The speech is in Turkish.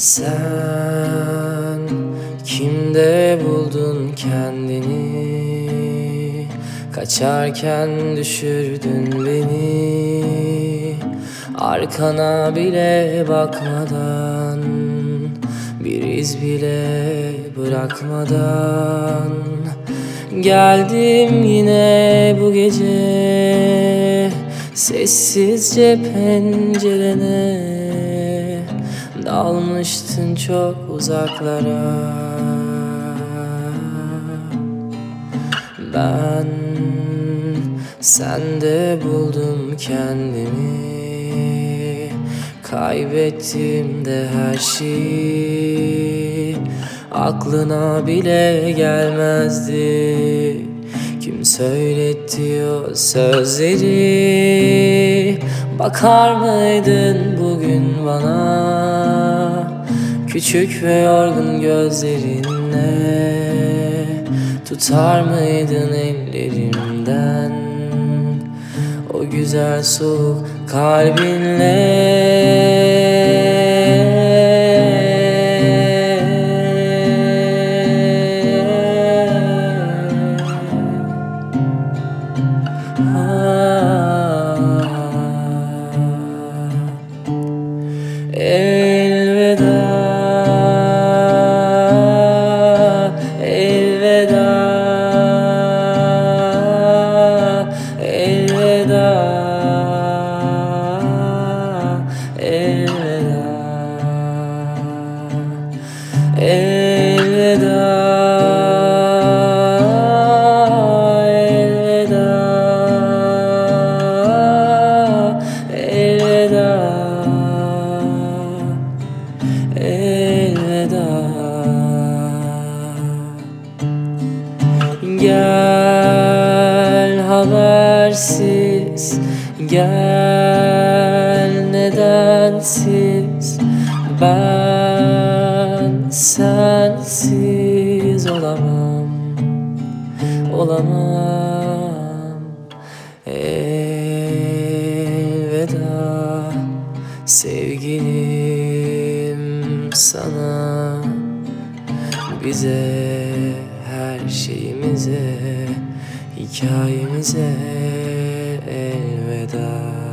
Sen kimde buldun kendini? Kaçarken düşürdün beni. Arkana bile bakmadan Bir iz bile bırakmadan. Geldim yine bu gece Sessizce pencerene Dalmıştın çok uzaklara. Ben sende buldum kendimi. Kaybettim de her şeyi. Aklına bile gelmezdi. Kim söyletti o sözleri Bakar mıydın bugün bana? Küçük ve yorgun gözlerinle Tutar mıydın ellerimden? O güzel soğuk kalbinle Gel habersiz Gel nedensiz Ben sensiz olamam Olamam. Elveda Sevgilim sana bize her şeyimize hikayemize elveda